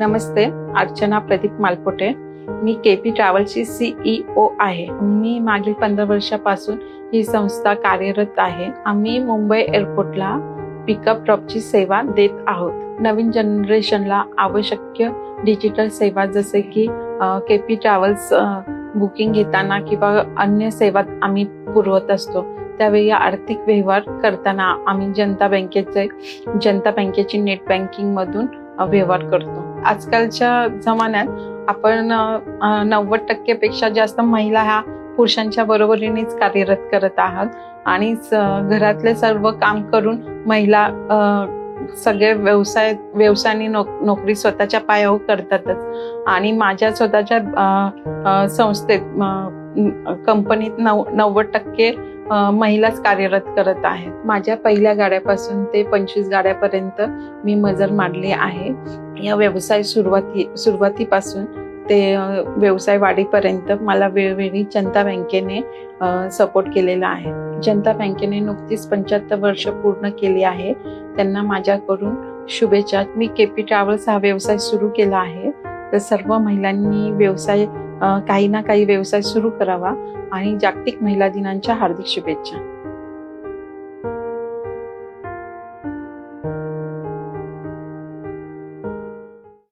नमस्ते अर्चना प्रदीप मालपोटे. मी K P ट्रॅव्हलची CEO आहे. मी मागील पंधरा वर्षापासून ही संस्था कार्यरत आहे. आम्ही मुंबई एअरपोर्टला पिकअप ड्रॉपची सेवा देत आहोत. नवीन जनरेशनला आवश्यक डिजिटल सेवा जसे की के पी ट्रॅव्हल्स बुकिंग घेताना किंवा अन्य सेवा आम्ही पुरवत असतो. त्यावेळी आर्थिक व्यवहार करताना आम्ही जनता बँकेचे जनता बँकेची नेट बँकिंगमधून व्यवहार करतो. आजकालच्या जमान्यात आपण नव्वद नव्वद टक्केपेक्षा जास्त महिला ह्या पुरुषांच्या बरोबरीनेच कार्यरत करत आहात. आणि घरातले सर्व काम करून महिला सगळे व्यवसाय व्यवसायाने नोक नोकरी स्वतःच्या पायावर करतातच. आणि माझ्या स्वतःच्या संस्थेत कंपनीत नव नव्वद टक्के महिलाच कार्यरत करत आहेत. माझ्या पहिल्या गाड्यापासून ते पंचवीस गाड्यापर्यंत मी मजर मांडली आहे. या व्यवसाय सुरुवाती सुरुवातीपासून ते व्यवसाय वाढीपर्यंत मला वेळोवेळी जनता बँकेने सपोर्ट केलेला आहे. जनता बँकेने नुकतीच पंच्याहत्तर वर्ष पूर्ण केली आहे. त्यांना माझ्याकडून शुभेच्छा. मी केपी ट्रॅव्हल्स हा व्यवसाय सुरू केला आहे. तर सर्व महिलांनी व्यवसाय काही ना काही व्यवसाय सुरू करावा आणि जागतिक महिला दिनांच्या हार्दिक शुभेच्छा.